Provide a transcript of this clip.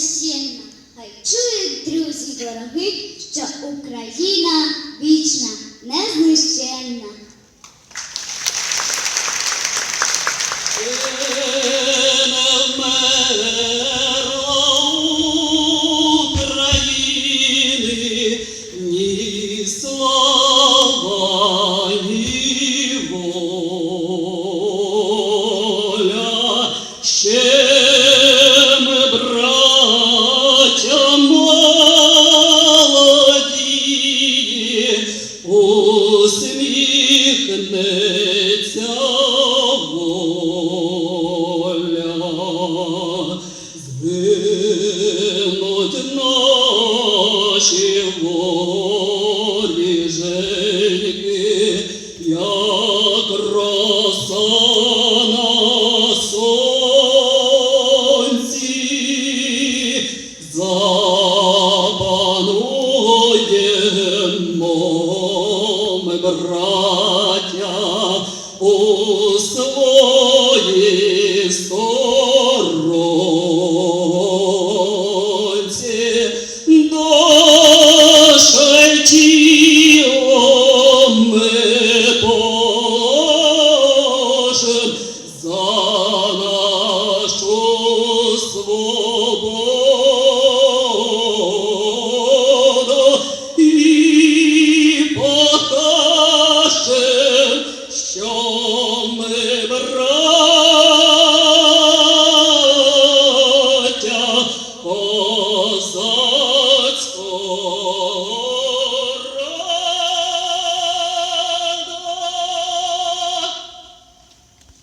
незнищенна. Хай чують друзі дорогі, що Україна вічна, незнищенна. Усміхнеться воля. Згинуть наші волі женьки, як роса на сонці, запануємо ми, Raja.